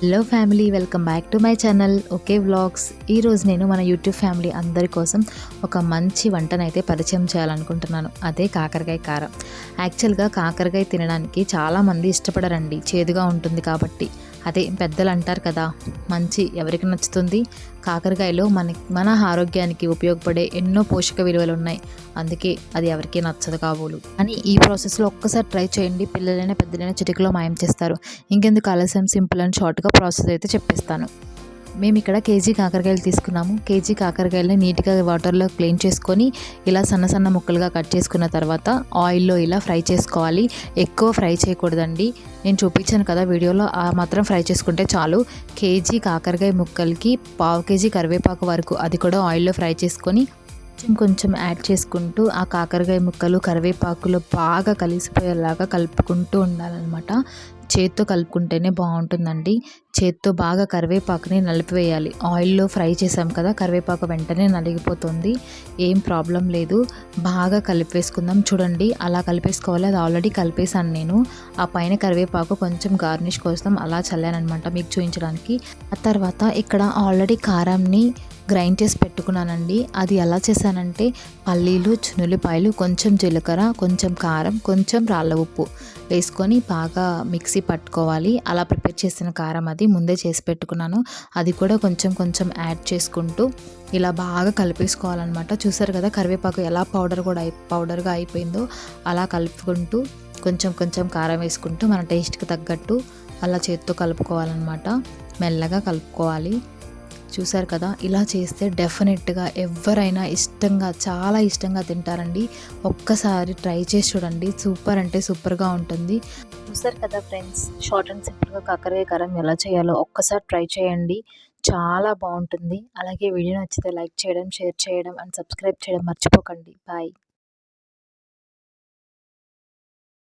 Hello family welcome back to my channel okay vlogs ఈరోజు నేను మన యూట్యూబ్ ఫ్యామిలీ అందరి కోసం ఒక మంచి వంటనైతే పరిచయం చేయాలనుకుంటున్నాను. అదే కాకరకాయ కారం. యాక్చువల్గా కాకరకాయ తినడానికి చాలామంది ఇష్టపడరండి. చేదుగా ఉంటుంది కాబట్టి. అదే పెద్దలు అంటారు కదా మంచి ఎవరికి నచ్చుతుంది? కాకరకాయలో మన మన ఆరోగ్యానికి ఉపయోగపడే ఎన్నో పోషక విలువలు ఉన్నాయి అందుకే అది ఎవరికీ నచ్చదు కాబోలు. అని ఈ ప్రాసెస్లో ఒక్కసారి ట్రై చేయండి. పిల్లలైనా పెద్దలైనా చిటికలో మాయం చేస్తారు. ఇంకెందుకు ఆలస్యం? సింపుల్ అండ్ షార్ట్గా ప్రాసెస్ అయితే చెప్పేస్తాను. మేము ఇక్కడ కేజీ కాకరకాయలు తీసుకున్నాము. కేజీ కాకరకాయలని నీట్గా వాటర్లో క్లీన్ చేసుకొని ఇలా సన్న సన్న ముక్కలుగా కట్ చేసుకున్న తర్వాత ఆయిల్లో ఇలా ఫ్రై చేసుకోవాలి. ఎక్కువ ఫ్రై చేయకూడదండి. నేను చూపించాను కదా వీడియోలో ఆ మాత్రం ఫ్రై చేసుకుంటే చాలు. కేజీ కాకరకాయ ముక్కలకి పావు కేజీ కరివేపాకు వరకు అది కూడా ఆయిల్లో ఫ్రై చేసుకొని కొంచెం కొంచెం యాడ్ చేసుకుంటూ ఆ కాకరకాయ ముక్కలు కరివేపాకులు బాగా కలిసిపోయేలాగా కలుపుకుంటూ ఉండాలన్నమాట. చేత్తో కలుపుకుంటేనే బాగుంటుందండి. చేత్తో బాగా కరివేపాకుని నలిపివేయాలి. ఆయిల్లో ఫ్రై చేసాం కదా కరివేపాకు వెంటనే నలిగిపోతుంది. ఏం ప్రాబ్లం లేదు. బాగా కలిపేసుకుందాం. చూడండి అలా కలిపేసుకోవాలి. అది ఆల్రెడీ కలిపేసాను నేను. ఆ పైన కరివేపాకు కొంచెం గార్నిష్ కోసం అలా చల్లానమాట మీకు చూపించడానికి. ఆ తర్వాత ఇక్కడ ఆల్రెడీ కారంని గ్రైండ్ చేసి పెట్టుకున్నానండి. అది ఎలా చేశానంటే పల్లీలు చునులిపాయలు కొంచెం జీలకర్ర కొంచెం కారం కొంచెం రాళ్ళ ఉప్పు వేసుకొని బాగా మిక్సీ పట్టుకోవాలి. అలా ప్రిపేర్ చేసిన కారం అది ముందే చేసి పెట్టుకున్నాను. అది కూడా కొంచెం కొంచెం యాడ్ చేసుకుంటూ ఇలా బాగా కలిపేసుకోవాలన్నమాట. చూసారు కదా కరివేపాకు ఎలా పౌడర్ కూడా అయి పౌడర్గా అయిపోయిందో అలా కలుపుకుంటూ కొంచెం కొంచెం కారం వేసుకుంటూ మన టేస్ట్కి తగ్గట్టు అలా చేత్తో కలుపుకోవాలన్నమాట. మెల్లగా కలుపుకోవాలి. చూసారు కదా ఇలా చేస్తే డెఫినెట్గా ఎవరైనా ఇష్టంగా చాలా ఇష్టంగా తింటారండి. ఒక్కసారి ట్రై చేసి చూడండి. సూపర్ అంటే సూపర్గా ఉంటుంది. చూసారు కదా ఫ్రెండ్స్ షార్ట్ అండ్ సింపుల్గా కాకరకాయ కారం ఎలా చేయాలో ఒక్కసారి ట్రై చేయండి. చాలా బాగుంటుంది. అలాగే వీడియో నచ్చితే లైక్ చేయడం షేర్ చేయడం అండ్ సబ్స్క్రైబ్ చేయడం మర్చిపోకండి. బాయ్.